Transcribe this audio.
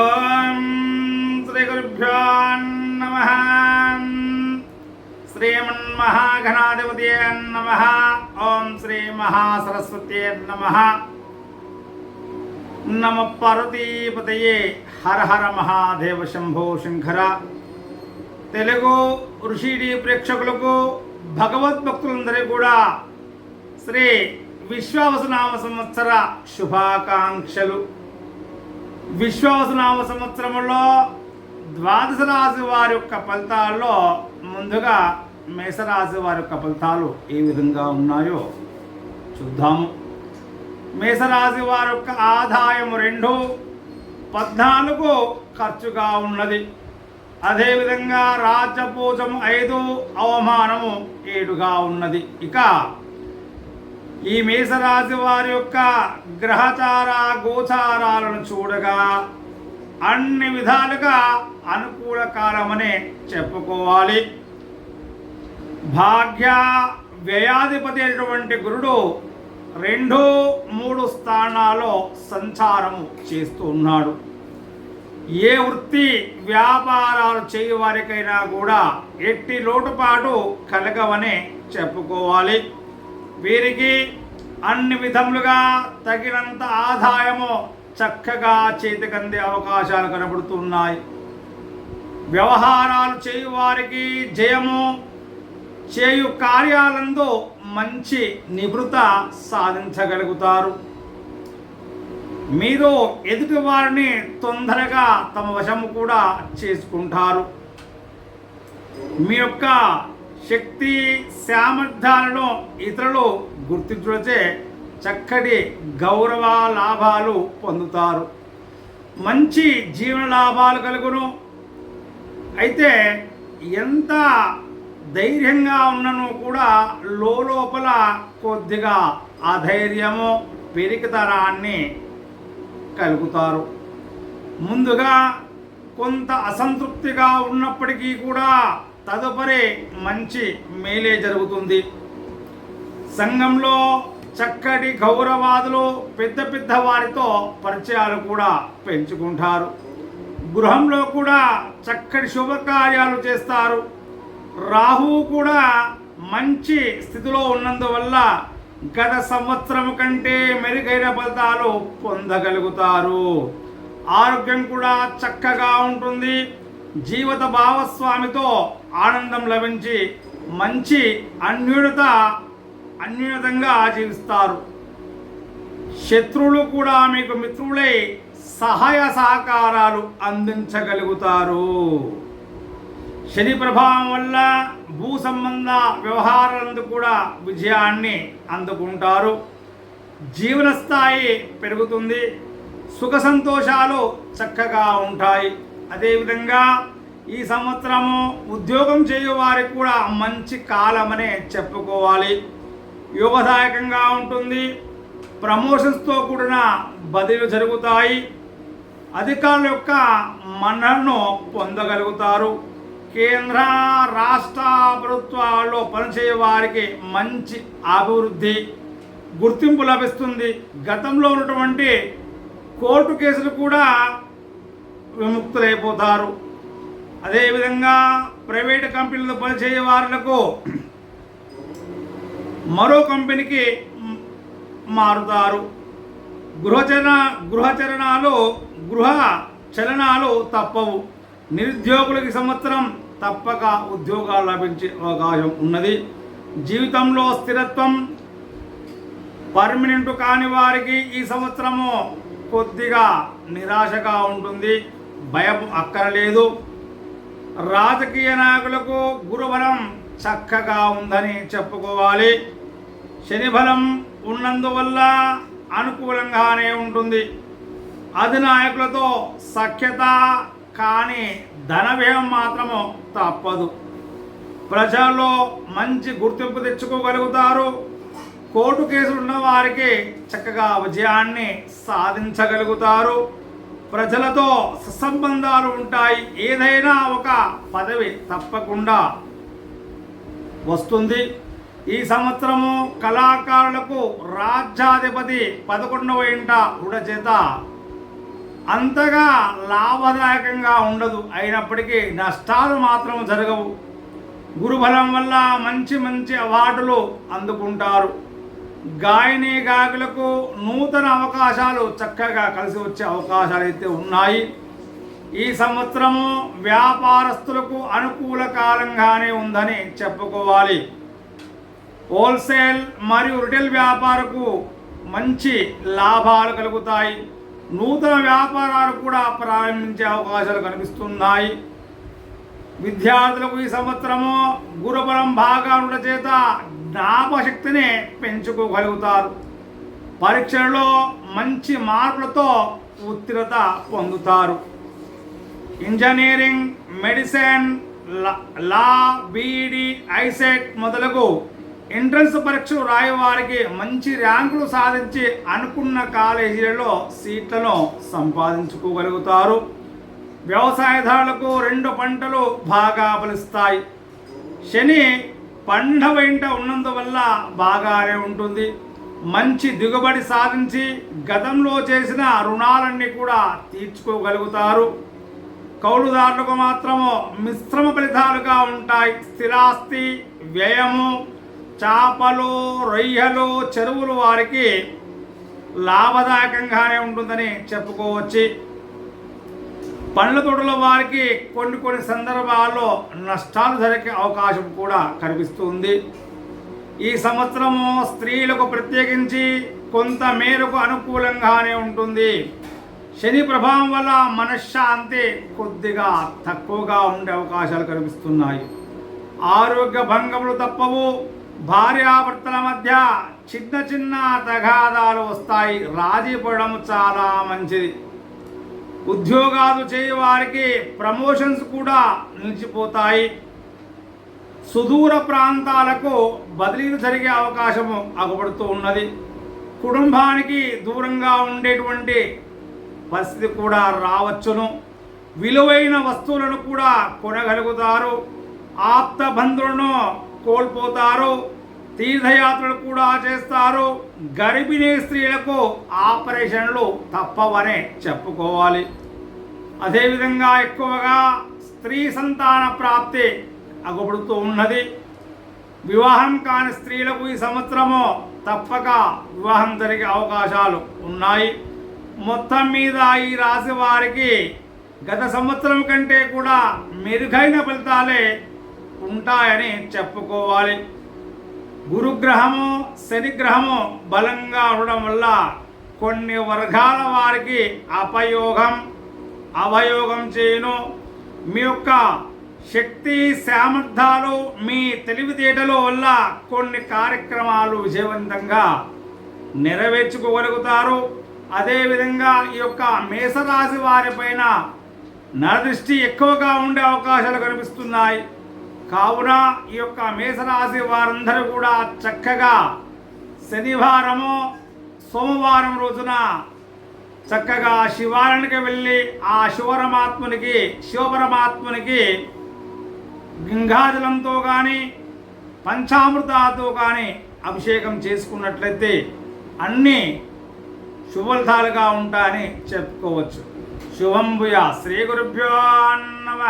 ఓం శ్రీ గురుభ్యో నమ. శ్రీమన్మహాఘనాధిపతి నమ. ఓం శ్రీ మహాసరస్వతి నమ. నమ పార్వతీపతయే హర హర మహాదేవ శంభో శంకర. తెలుగు ఋషిడి ప్రేక్షకులకు భగవద్భక్తులందరికీ కూడా శ్రీ విశ్వావసనామ సంవత్సర శుభాకాంక్షలు. విశ్వాసనామ సంవత్సరంలో ద్వాదశ రాశి వారి యొక్క ఫలితాల్లో ముందుగా మేషరాశి వారి యొక్క ఫలితాలు ఏ విధంగా ఉన్నాయో చూద్దాము. మేషరాశి వారి యొక్క ఆదాయం రెండు పద్నాలుగు ఖర్చుగా ఉన్నది. అదేవిధంగా రాజ్యపూజం ఐదు అవమానము ఏడుగా ఉన్నది. ఇక ఈ మేషరాశి వారి యొక్క గ్రహచార గోచారాలను చూడగా అన్ని విధాలుగా అనుకూల కాలమనే చెప్పుకోవాలి. భాగ్య వ్యయాధిపతి అయినటువంటి గురుడు రెండు మూడు స్థానాల్లో సంచారము చేస్తూ ఉన్నాడు. ఏ వృత్తి వ్యాపారాలు చేయవారికైనా కూడా ఎట్టి లోటుపాటు కలగవనే చెప్పుకోవాలి. వీరికి అన్ని విధములుగా తగినంత ఆదాయము చక్కగా చేతికందే అవకాశాలు కనబడుతున్నాయి. వ్యవహారాలు చేయు వారికి జయము చేయు కార్యాలందు మంచి నివృత సాధించగలుగుతారు. మీరు ఎదుటి వారిని తొందరగా తమ వశము కూడా చేసుకుంటారు. మీ యొక్క శక్తి సామర్థ్యాలను ఇతరులు గుర్తించులచే చక్కటి గౌరవ లాభాలు పొందుతారు. మంచి జీవన లాభాలు కలుగును. అయితే ఎంత ధైర్యంగా ఉన్నను కూడా లోపల కొద్దిగా అధైర్యము పెరికితరాన్ని కలుగుతారు. ముందుగా కొంత అసంతృప్తిగా ఉన్నప్పటికీ కూడా తదుపరి మంచి మేలే జరుగుతుంది. సంఘంలో చక్కటి గౌరవాదులు పెద్ద పెద్ద వారితో పరిచయాలు కూడా పెంచుకుంటారు. గృహంలో కూడా చక్కటి శుభకార్యాలు చేస్తారు. రాహువు కూడా మంచి స్థితిలో ఉన్నందువల్ల గత సంవత్సరం కంటే మెరుగైన ఫలితాలు పొందగలుగుతారు. ఆరోగ్యం కూడా చక్కగా ఉంటుంది. జీవిత భాగస్వామితో ఆనందం లభించి మంచి అన్యూనత అన్యూనతంగా జీవిస్తారు. శత్రువులు కూడా మీకు మిత్రులై సహాయ సహకారాలు అందించగలుగుతారు. శని ప్రభావం వల్ల భూ సంబంధ వ్యవహారాలందు కూడా విజయాన్ని అందుకుంటారు. జీవన స్థాయి పెరుగుతుంది. సుఖ సంతోషాలు చక్కగా ఉంటాయి. అదేవిధంగా ఈ సంవత్సరము ఉద్యోగం చేయవారికి కూడా మంచి కాలమనే చెప్పుకోవాలి. యోగదాయకంగా ఉంటుంది. ప్రమోషన్స్తో కూడిన బదిలీలు జరుగుతాయి. అధికారుల యొక్క మన్నలను పొందగలుగుతారు. కేంద్ర రాష్ట్ర ప్రభుత్వాల్లో పనిచేయ వారికి మంచి అభివృద్ధి గుర్తింపు లభిస్తుంది. గతంలో ఉన్నటువంటి కోర్టు కేసులు కూడా విముక్తులైపోతారు. అదేవిధంగా ప్రైవేట్ కంపెనీలతో పనిచేయ వారులకు మరో కంపెనీకి మారుతారు. గృహచరణ గృహచరణాలు గృహ చలనాలు తప్పవు. నిరుద్యోగులకి సంవత్సరం తప్పక ఉద్యోగాలు లభించే అవకాశం ఉన్నది. జీవితంలో స్థిరత్వం పర్మనెంట్ కాని వారికి ఈ సంవత్సరము కొద్దిగా నిరాశగా ఉంటుంది. భయం అక్కరలేదు. రాజకీయ నాయకులకు గురుబలం చక్కగా ఉందని చెప్పుకోవాలి. శనిబలం ఉన్నందువల్ల అనుకూలంగానే ఉంటుంది. అధినాయకులతో సఖ్యత కానీ ధన వ్యయం మాత్రము తప్పదు. ప్రజల్లో మంచి గుర్తింపు తెచ్చుకోగలుగుతారు. కోర్టు కేసులు ఉన్న వారికి చక్కగా విజయాన్ని సాధించగలుగుతారు. ప్రజలతో సుసంబంధాలు ఉంటాయి. ఏదైనా ఒక పదవి తప్పకుండా వస్తుంది. ఈ సంవత్సరము కళాకారులకు రాజ్యాధిపతి పదకొండవ ఇంట ఉడచేత అంతగా లాభదాయకంగా ఉండదు. అయినప్పటికీ నష్టాలు మాత్రం జరగవు. గురుబలం వల్ల మంచి మంచి అవార్డులు అందుకుంటారు. గాయని గాయకులకు నూతన అవకాశాలు చక్కగా కలిసి వచ్చే అవకాశాలు అయితే ఉన్నాయి. ఈ సంవత్సరము వ్యాపారస్తులకు అనుకూల కాలంగానే ఉందని చెప్పుకోవాలి. హోల్సేల్ మరియు రిటైల్ వ్యాపారకు మంచి లాభాలు కలుగుతాయి. నూతన వ్యాపారాలు కూడా ప్రారంభించే అవకాశాలు కనిపిస్తున్నాయి. విద్యార్థులకు ఈ సంవత్సరము గురుబలం బాగా ఉండచేత చేత జ్ఞాపశక్తిని పెంచుకోగలుగుతారు. పరీక్షలలో మంచి మార్కులతో ఉత్తీర్ణత పొందుతారు. Engineering medicine law- law BEd ICET మొదలగు ఎంట్రన్స్ పరీక్షలు రాయే వారికి మంచి ర్యాంకులు సాధించి అనుకున్న కాలేజీలలో సీట్లను సంపాదించుకోగలుగుతారు. వ్యవసాయదారులకు రెండు పంటలు బాగా ఫలిస్తాయి. శని పండ వెంట ఉన్నందువల్ల బాగానే ఉంటుంది. మంచి దిగుబడి సాధించి గతంలో చేసిన రుణాలన్నీ కూడా తీర్చుకోగలుగుతారు. కౌలుదారులకు మాత్రము మిశ్రమ ఫలితాలుగా ఉంటాయి. స్థిరాస్తి వ్యయము చేపలు రొయ్యలు చెరువులు వారికి లాభదాయకంగానే ఉంటుందని చెప్పుకోవచ్చు. పండ్ల తోటల వారికి కొన్ని కొన్ని సందర్భాల్లో నష్టాలు జరిగే అవకాశం కూడా కనిపిస్తుంది. ఈ సంవత్సరము స్త్రీలకు ప్రత్యేకించి కొంత మేరకు అనుకూలంగానే ఉంటుంది. శని ప్రభావం వల్ల మనశ్శాంతి కొద్దిగా తక్కువగా ఉండే అవకాశాలు కనిపిస్తున్నాయి. ఆరోగ్య భంగములు తప్పవు. భార్యాభర్తల మధ్య చిన్న చిన్న తగాదాలు వస్తాయి. రాజీ పడడం చాలా మంచిది. ఉద్యోగాలు చేయవారికి ప్రమోషన్స్ కూడా నిలిచిపోతాయి. సుదూర ప్రాంతాలకు బదిలీలు జరిగే అవకాశం అగపడుతూ ఉన్నది. కుటుంబానికి దూరంగా ఉండేటువంటి పరిస్థితి కూడా రావచ్చును. విలువైన వస్తువులను కూడా కొనగలుగుతారు. ఆప్త బంధువులను కోల్పోతారు. తీర్థయాత్రలు కూడా చేస్తారు. గర్భిణీ స్త్రీలకు ఆపరేషన్లు తప్పవనే చెప్పుకోవాలి. అదేవిధంగా ఎక్కువగా స్త్రీ సంతాన ప్రాప్తి అగుపడుతూ ఉన్నది. వివాహం కాని స్త్రీలకు ఈ సంవత్సరము తప్పక వివాహం జరిగే అవకాశాలు ఉన్నాయి. మొత్తం మీద ఈ రాశి వారికి గత సంవత్సరం కంటే కూడా మెరుగైన ఫలితాలే ఉంటాయని చెప్పుకోవాలి. గురుగ్రహము శనిగ్రహము బలంగా ఉండడం వల్ల కొన్ని వర్గాల వారికి అపయోగం అవయోగం చేయను. మీ యొక్క శక్తి సామర్థ్యాలు మీ తెలివితేటల వల్ల కొన్ని కార్యక్రమాలు విజయవంతంగా నెరవేర్చుకోగలుగుతారు. అదేవిధంగా ఈ యొక్క మేషరాశి వారిపైన నరదృష్టి ఎక్కువగా ఉండే అవకాశాలు కనిపిస్తున్నాయి. కావున ఈ యొక్క మేషరాశి వారందరూ కూడా చక్కగా శనివారము సోమవారం రోజున చక్కగా శివాలయానికి వెళ్ళి ఆ శివపరమాత్మునికి శివపరమాత్మునికి గంగాజలంతో కానీ పంచామృతతో కానీ అభిషేకం చేసుకున్నట్లయితే అన్నీ శుభలతాలుగా ఉంటాయని చెప్పుకోవచ్చు. శుభంభుయ శ్రీ గురుభ్యో నమ.